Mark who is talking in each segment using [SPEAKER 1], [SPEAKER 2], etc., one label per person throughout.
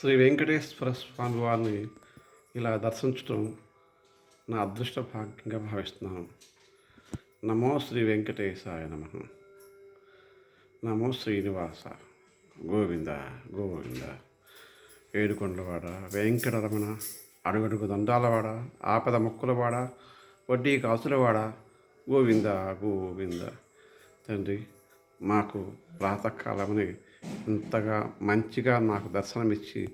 [SPEAKER 1] శ్రీ వెంకటేశ్వర స్వామి వారిని ఇలా దర్శించడం నా అదృష్ట భాగ్యంగా భావిస్తున్నాను. నమో శ్రీ వెంకటేశాయ నమ. నమో శ్రీనివాస గోవింద గోవింద. ఏడుకొండలవాడ వెంకటరమణ అడుగడుగు దండాలవాడ ఆపద మొక్కులవాడ వడ్డీ కాసులవాడ గోవింద గోవింద. తండ్రి మాకు ప్రాతకాలమని ఇంతగా మంచిగా నాకు దర్శనమిచ్చి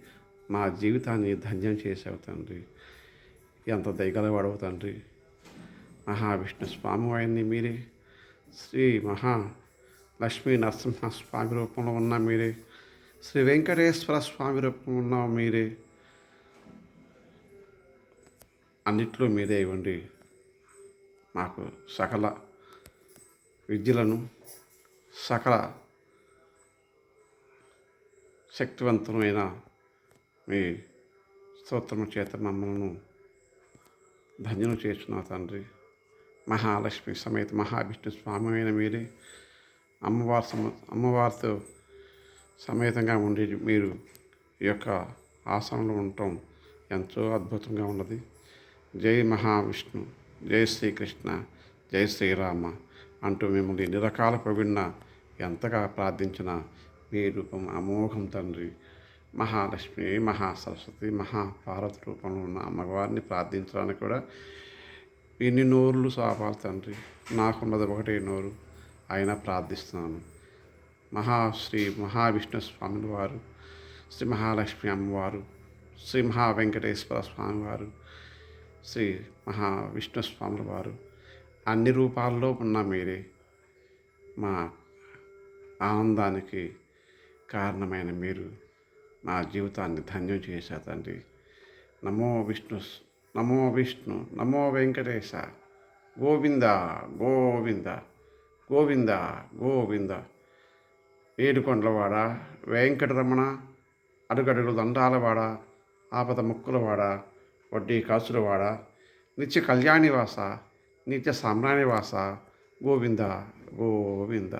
[SPEAKER 1] మా జీవితాన్ని ధన్యం చేసావు తండ్రి. ఎంత దయగలవాడవు తండ్రి. మహావిష్ణు స్వామి వారిని మీరే శ్రీ మహా లక్ష్మీ నరసింహ స్వామి రూపంలో ఉన్న మీరే శ్రీ వెంకటేశ్వర స్వామి రూపంలో ఉన్న మీరే అన్నిట్లో మీరే ఇవ్వండి మాకు సకల విద్యలను సకల శక్తివంతమైన మీ స్తోత్రము చేత మమ్మల్ని ధన్యులు చేస్తున్నా తండ్రి. మహాలక్ష్మి సమేత మహావిష్ణు స్వామి అయిన మీరే అమ్మవారి సమ అమ్మవారితో సమేతంగా ఉండి మీరు ఈ యొక్క ఆసనంలో ఉండటం ఎంతో అద్భుతంగా ఉన్నది. జై మహావిష్ణు జై శ్రీకృష్ణ జై శ్రీరామ అంటూ మిమ్మల్ని ఎన్ని రకాల ప్రవీణ ఎంతగా ప్రార్థించినా ఏ రూపం అమోఘం తండ్రి. మహాలక్ష్మి మహాసరస్వతి మహాపార్వతి రూపంలో ఉన్న అమ్మవారిని ప్రార్థించడానికి కూడా ఎన్ని నోరులు సాపాలి తండ్రి. నాకున్నది ఒకటే నోరు అయినా ప్రార్థిస్తున్నాను. మహాశ్రీ మహావిష్ణు స్వామి వారు శ్రీ మహాలక్ష్మి అమ్మవారు శ్రీ మహా వెంకటేశ్వర స్వామివారు శ్రీ మహావిష్ణు స్వాముల వారు అన్ని రూపాల్లో ఉన్న మీరే. మా ఆనందానికి కారణమైన మీరు నా జీవితాన్ని ధన్యం చేశా తండ్రి. నమో విష్ణు నమో విష్ణు నమో వెంకటేశ. గోవింద గోవింద గోవింద గోవింద. ఏడుకొండలవాడ వెంకటరమణ అడుగడుగులు దండాలవాడ ఆపద ముక్కులవాడ వడ్డీ కాసులవాడ నిత్య కళ్యాణివాస నిత్య సామ్రాణివాస. గోవింద గోవింద.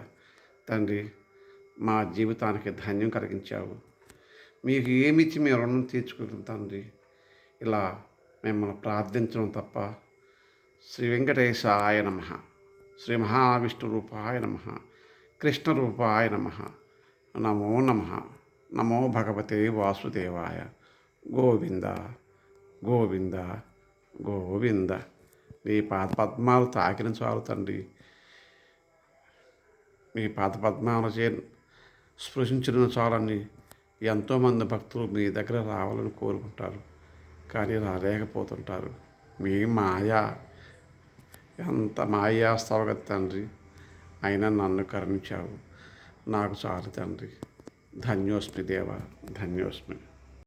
[SPEAKER 1] తండ్రి మా జీవితానికి ధన్యం కలిగించావు. మీకు ఏమిచ్చి మీ రుణం తీర్చుకుంటుంది తండ్రి ఇలా మిమ్మల్ని ప్రార్థించడం తప్ప శ్రీ వెంకటేశాయ నమ. శ్రీ మహావిష్ణు రూపాయ నమ. కృష్ణ రూపాయ నమ. నమో నమ. నమో భగవతే వాసుదేవాయ. గోవింద గోవింద గోవింద. నీ పాద పద్మాలు తాకిన చాలు తండ్రి. మీ పాద పద్మాల చే స్పృశించిన చాలని ఎంతోమంది భక్తులు మీ దగ్గర రావాలని కోరుకుంటారు. కానీ రాలేకపోతుంటారు. మీ మాయ ఎంత మాయాస్తావు కదా తండ్రి. అయినా నన్ను కరుణించావు. నాకు చాలు తండ్రి. ధన్యోస్మి దేవ ధన్యోస్మి.